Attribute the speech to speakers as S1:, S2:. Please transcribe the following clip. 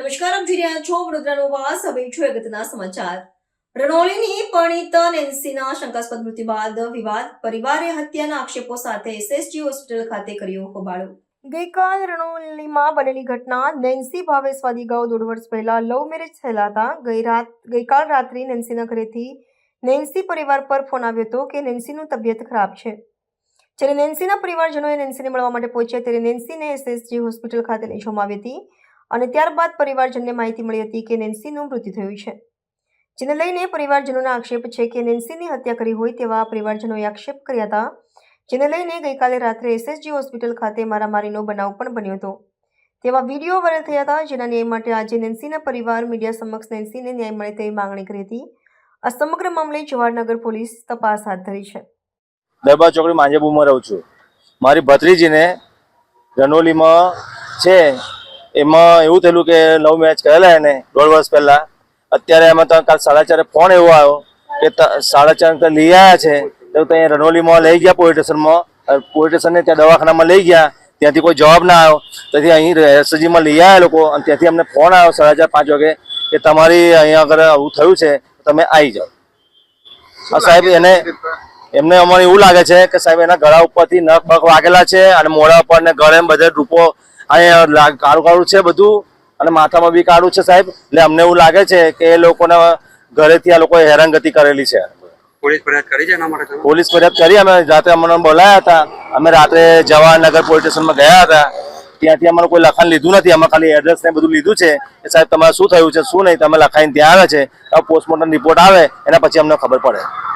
S1: રહ્યા છો વડોદરાનો વાસ. હવે છો અગત્યના સમાચાર. રણોલીની પરિણીત નેન્સીના શંકાસ્પદ મૃત્યુ બાદ વિવાદ, પરિવારે હત્યાના આક્ષેપો સાથે એસએસજી હોસ્પિટલ ખાતે કર્યો હોબાળો. ગઈકાલ રણોલીમાં બનેલી ઘટના નેન્સી ભાવેશવાદી ગાઉ દોઢ વર્ષ પહેલા લવ મેરેજ થયેલા હતા. ગઈ રાત, ગઈકાલ રાત્રિ નેન્સીના ઘરેથી નેન્સી પરિવાર પર ફોન આવ્યો હતો કે નેન્સીનું તબિયત ખરાબ છે. જ્યારે નેન્સીના પરિવારજનોએ નેન્સીને મળવા માટે પહોંચ્યા ત્યારે નેન્સીને એસએસજી હોસ્પિટલ ખાતે લઈ જવામાં આવી હતી. અને ત્યારબાદ પરિવારજનને માહિતી મળી હતી કે નેન્સીનું મૃત્યુ થયું છે. જેને લઈને પરિવારજનોના આક્ષેપ છે કે નેન્સીની હત્યા કરી હોય તેવા પરિવારજનોએ આક્ષેપ કર્યા હતા. જેને લઈને ગઈકાલે રાત્રે એસએસજી હોસ્પિટલ ખાતે મારામારીનો બનાવ પણ બન્યો હતો. તેવા વીડિયો વાયરલ થયા હતા, જેના ન્યાય માટે આજે નેન્સીના પરિવાર મીડિયા સમક્ષ નેન્સીને ન્યાય મળે તેવી માંગણી કરી હતી. આ સમગ્ર મામલે જવાહરનગર પોલીસ તપાસ હાથ ધરી છે.
S2: દરબાર ચોકડી માંજેબુમાં રહું છું. મારી ભત્રીજીને રનોલીમાં છે એમાં એવું થયેલું કે નવ મેચ કરેલા એને દોઢ વર્ષ પહેલા. અત્યારે એમાં તો કાલ સાડા ચારે ફોન એવો આવ્યો કે ત- સાડા ચાર લઈ આવ્યા છે તો ત્યાં રણોલીમાં લઈ ગયા પોલીસ સ્ટેશનમાં. પોલીસ સ્ટેશનને ત્યાં દવાખાનામાં લઈ ગયા ત્યાંથી કોઈ જવાબ ના આવ્યો. તેથી અહીં એસજીમાં લઈ આવ્યા લોકો અને ત્યાંથી અમને ફોન આવ્યો સાડા ચાર પાંચ વાગે કે તમારી અહીંયા આગળ આવું થયું છે તમે આવી જાઓ. સાહેબ એને એમને અમને એવું લાગે છે કે સાહેબ એના ગળા ઉપરથી નખ બખ વાગેલા છે અને મોઢા ઉપર ને ગળે બધે રૂપો અહીંયા લા- કાળું કાળું છે બધું અને માથામાં બી કાળું છે સાહેબ. એટલે અમને એવું લાગે છે કે એ લોકોને ઘરેથી આ લોકોએ હેરાનગતિ કરેલી છે.
S3: પોલીસ ફરિયાદ કરી છે એના માટે
S2: પોલીસ ફરિયાદ કરી અમે રાત્રે અમને બોલાયા હતા. અમે રાત્રે જવાહરનગર પોલીસ સ્ટેશનમાં ગયા હતા. ત્યાંથી અમારું કોઈ લખાણ લીધું નથી. અમે ખાલી એડ્રેસ ને બધું લીધું છે કે સાહેબ તમારે શું થયું છે શું નહીં તમે લખાઈને ત્યાં આવે છે. પોસ્ટમોર્ટમ રિપોર્ટ આવે એના પછી અમને ખબર પડે.